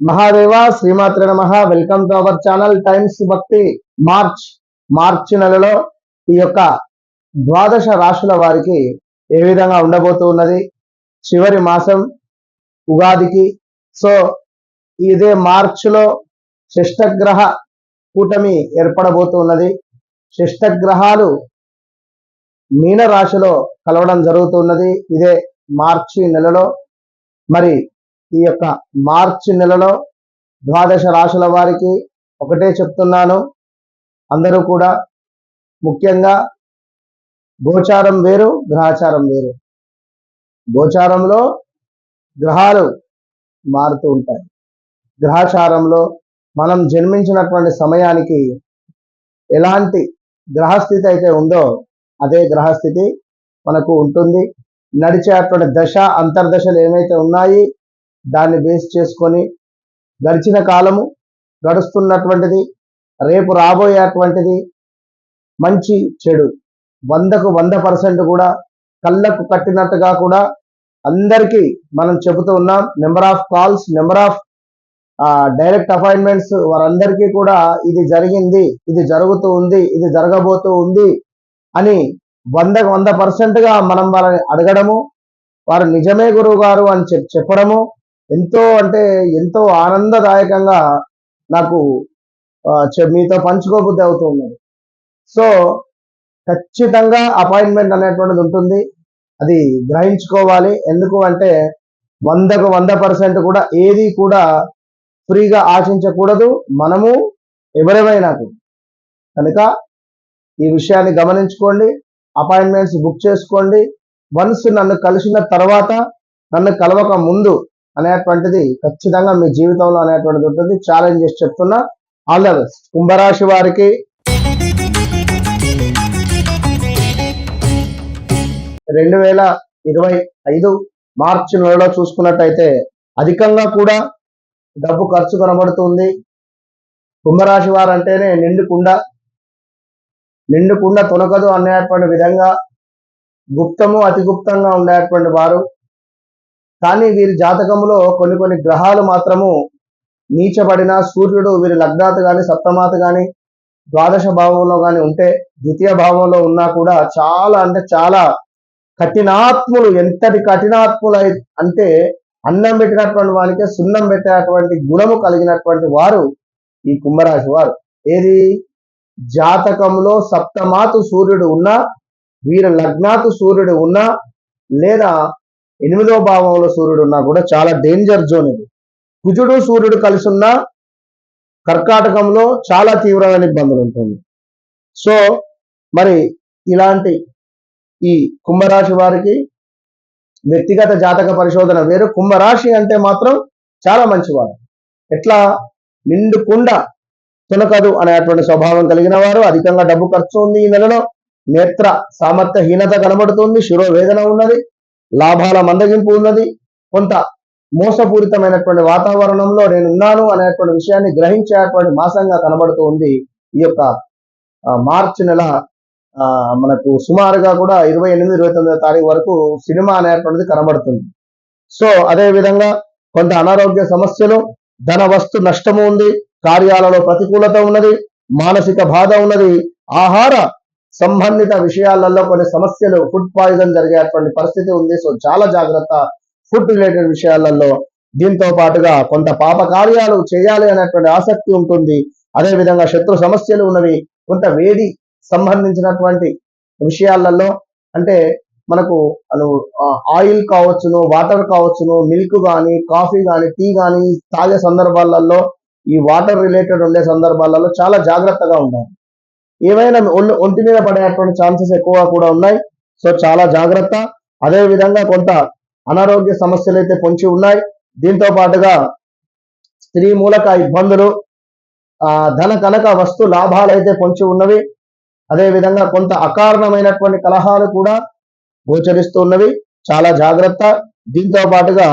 మహాదేవ శ్రీమాత్ర నమ. Welcome to our channel Times Bhakti March మార్చి నెలలో ఈ యొక్క ద్వాదశ రాశుల వారికి ఏ విధంగా ఉండబోతూ ఉన్నది? చివరి మాసం ఉగాదికి. సో ఇదే మార్చిలో శిష్టగ్రహ కూటమి ఏర్పడబోతూ ఉన్నది. శిష్టగ్రహాలు మీన రాశిలో కలవడం జరుగుతున్నది ఇదే మార్చి నెలలో. మరి ఈ యొక్క మార్చి నెలలో ద్వాదశ రాశుల వారికి ఒకటే చెప్తున్నాను. అందరూ కూడా ముఖ్యంగా గోచారం వేరు గ్రహాచారం వేరు. గోచారంలో గ్రహాలు మారుతూ ఉంటాయి. గ్రహాచారంలో మనం జన్మించినటువంటి సమయానికి ఎలాంటి గ్రహస్థితి అయితే ఉందో అదే గ్రహస్థితి మనకు ఉంటుంది. నడిచేటువంటి దశ అంతర్దశలు ఏమైతే ఉన్నాయి దాన్ని బేస్ చేసుకొని గడిచిన కాలము గడుస్తున్నటువంటిది రేపు రాబోయేటువంటిది మంచి చెడు. వందకు వంద పర్సెంట్ కూడా కళ్ళకు కట్టినట్టుగా కూడా అందరికీ మనం చెబుతూ ఉన్నాం. Number of calls number of direct appointments వారందరికీ కూడా ఇది జరిగింది ఇది జరుగుతూ ఉంది ఇది జరగబోతూ ఉంది అని వందకు వంద పర్సెంట్గా మనం వాళ్ళని అడగడము వారు నిజమే గురువు గారు అని చెప్ చెప్పడము ఎంతో అంటే ఎంతో ఆనందదాయకంగా నాకు చె- మీతో పంచుకోబుద్ధి అవుతూ ఉన్నది. సో ఖచ్చితంగా అపాయింట్మెంట్ అనేటువంటిది ఉంటుంది. అది గ్రహించుకోవాలి. ఎందుకు అంటే వందకు వంద పర్సెంట్ కూడా ఏది కూడా ఫ్రీగా ఆశించకూడదు. మనము ఎవరెవరైనా కనుక ఈ విషయాన్ని గమనించుకోండి. అపాయింట్మెంట్స్ బుక్ చేసుకోండి. వన్స్ నన్ను కలిసిన తర్వాత నన్ను కలవక ముందు అనేటువంటిది ఖచ్చితంగా మీ జీవితంలో అనేటువంటిది ఉంటుంది. ఛాలెంజ్ చేసి చెప్తున్నా ఆల్ ద బెస్ట్ కుంభరాశి వారికి రెండు వేల ఇరవై ఐదు మార్చి నెలలో చూసుకున్నట్టయితే అధికంగా కూడా డబ్బు ఖర్చు కనబడుతుంది. కుంభరాశి వారు అంటేనే నిండు తొనకదు అనేటువంటి విధంగా గుప్తము అతి గుప్తంగా ఉండేటువంటి వారు కానీ వీరి జాతకంలో కొన్ని కొన్ని గ్రహాలు మాత్రము నీచబడిన సూర్యుడు వీరి లగ్నాత గాని సప్తమాత గాని ద్వాదశ భావంలో కానీ ఉంటే ద్వితీయ భావంలో ఉన్నా కూడా చాలా అంటే చాలా కఠినాత్ములు ఎంతటి కఠినాత్ములు అంటే అన్నం పెట్టినటువంటి వారికి సున్నం పెట్టినటువంటి గుణము కలిగినటువంటి వారు ఈ కుంభరాశి వారు. ఏది? జాతకంలో సప్తమాతు సూర్యుడు ఉన్నా వీరి లగ్నాతు సూర్యుడు ఉన్నా లేదా ఎనిమిదో భావంలో సూర్యుడు ఉన్నా కూడా చాలా డేంజర్ జోన్ ఇది. కుజుడు సూర్యుడు కలిసి ఉన్న కర్కాటకంలో చాలా తీవ్రమైన ఇబ్బందులు ఉంటుంది. సో మరి ఇలాంటి ఈ కుంభరాశి వారికి వ్యక్తిగత జాతక పరిశోధన వేరు. కుంభరాశి అంటే మాత్రం చాలా మంచివారు. ఎట్లా? నిండుకుండా తునకదు అనేటువంటి స్వభావం కలిగిన వారు. అధికంగా డబ్బు ఖర్చు ఉంది ఈ నెలలో. నేత్ర సామర్థ్యహీనత కనబడుతుంది. శిరోవేదన ఉన్నది. లాభాల మందగింపు ఉన్నది. కొంత మోసపూరితమైనటువంటి వాతావరణంలో నేను ఉన్నాను అనేటువంటి విషయాన్ని గ్రహించేటువంటి మాసంగా కనబడుతూ ఉంది ఈ యొక్క మార్చి నెల ఆ, మనకు సుమారుగా కూడా ఇరవై ఎనిమిది ఇరవై తొమ్మిదో తారీఖు వరకు సినిమా అనేటువంటిది కనబడుతుంది. సో అదే విధంగా కొంత అనారోగ్య సమస్యలు ధన వస్తు నష్టము ఉంది కార్యాలలో ప్రతికూలత ఉన్నది మానసిక బాధ ఉన్నది ఆహార సంబంధిత విషయాలలో కొన్ని సమస్యలు ఫుడ్ పాయిజన్ జరిగేటువంటి పరిస్థితి ఉంది. సో చాలా జాగ్రత్త ఫుడ్ రిలేటెడ్ విషయాలలో దీంతో పాటుగా కొంత పాప కార్యాలు చేయాలి అనేటువంటి ఆసక్తి ఉంటుంది. అదే విధంగా శత్రు సమస్యలు ఉన్నవి కొంత వేడి సంబంధించినటువంటి విషయాలలో అంటే మనకు ఆయిల్ కావచ్చును వాటర్ కావచ్చును మిల్క్ కానీ కాఫీ కానీ టీ కానీ తాగే సందర్భాలలో ఈ వాటర్ రిలేటెడ్ ఉండే సందర్భాలలో చాలా జాగ్రత్తగా ఉండాలి. ఏమైనా ఒళ్ళు ఒంటి మీద పడేటువంటి ఛాన్సెస్ ఎక్కువ కూడా ఉన్నాయి. సో చాలా జాగ్రత్త. అదే విధంగా కొంత అనారోగ్య సమస్యలు అయితే పొంచి ఉన్నాయి. దీంతో పాటుగా స్త్రీ మూలక ఇబ్బందులు ఆ ధన కనక వస్తు లాభాలు అయితే పొంచి ఉన్నవి. అదే విధంగా కొంత అకారణమైనటువంటి కలహాలు కూడా గోచరిస్తూ ఉన్నవి. చాలా జాగ్రత్త. దీంతో పాటుగా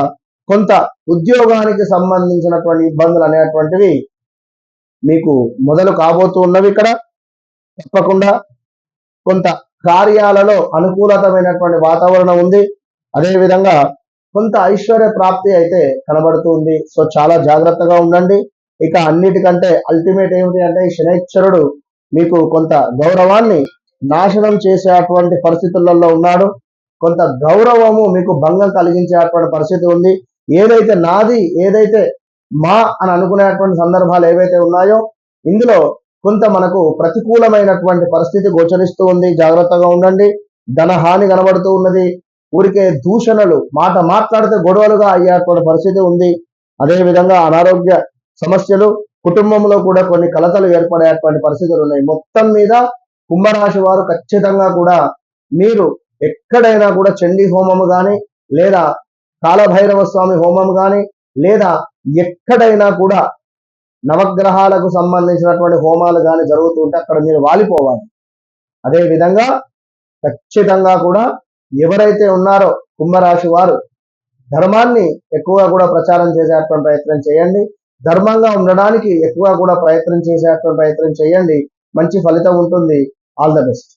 కొంత ఉద్యోగానికి సంబంధించినటువంటి ఇబ్బందులు అనేటువంటివి మీకు మొదలు కాబోతూ ఉన్నవి ఇక్కడ. తప్పకుండా కొంత కార్యాలలో అనుకూలతమైనటువంటి వాతావరణం ఉంది. అదే విధంగా కొంత ఐశ్వర్య ప్రాప్తి అయితే కనబడుతుంది. సో చాలా జాగ్రత్తగా ఉండండి. ఇక అన్నిటికంటే అల్టిమేట్ ఏమిటి అంటే శనైశ్వరుడు మీకు కొంత గౌరవాన్ని నాశనం చేసేటువంటి పరిస్థితులలో ఉన్నాడు. కొంత గౌరవము మీకు భంగం కలిగించేటువంటి పరిస్థితి ఉంది. ఏదైతే నాది ఏదైతే మా అని అనుకునేటువంటి సందర్భాలు ఏవైతే ఉన్నాయో ఇందులో కొంత మనకు ప్రతికూలమైనటువంటి పరిస్థితి గోచరిస్తూ ఉంది. జాగ్రత్తగా ఉండండి. ధన హాని కనబడుతూ ఉన్నది. ఊరికే దూషణలు మాట మాట్లాడితే గొడవలుగా అయ్యేటువంటి పరిస్థితి ఉంది. అదేవిధంగా అనారోగ్య సమస్యలు కుటుంబంలో కూడా కొన్ని కలతలు ఏర్పడేటువంటి పరిస్థితులు ఉన్నాయి. మొత్తం మీద కుంభరాశి వారు ఖచ్చితంగా కూడా మీరు ఎక్కడైనా కూడా చండీ హోమము కానీ లేదా కాలభైరవ స్వామి హోమం కానీ లేదా ఎక్కడైనా కూడా నవగ్రహాలకు సంబంధించినటువంటి హోమాలు కానీ జరుగుతుంటే అక్కడ మీరు వాలిపోవాలి. అదే విధంగా ఖచ్చితంగా కూడా ఎవరైతే ఉన్నారో కుంభరాశి వారు ధర్మాన్ని ఎక్కువగా కూడా ప్రచారం చేసేటువంటి ప్రయత్నం చేయండి. ధర్మంగా ఉండడానికి ఎక్కువగా కూడా ప్రయత్నం చేసేటువంటి ప్రయత్నం చేయండి. మంచి ఫలితం ఉంటుంది. All the best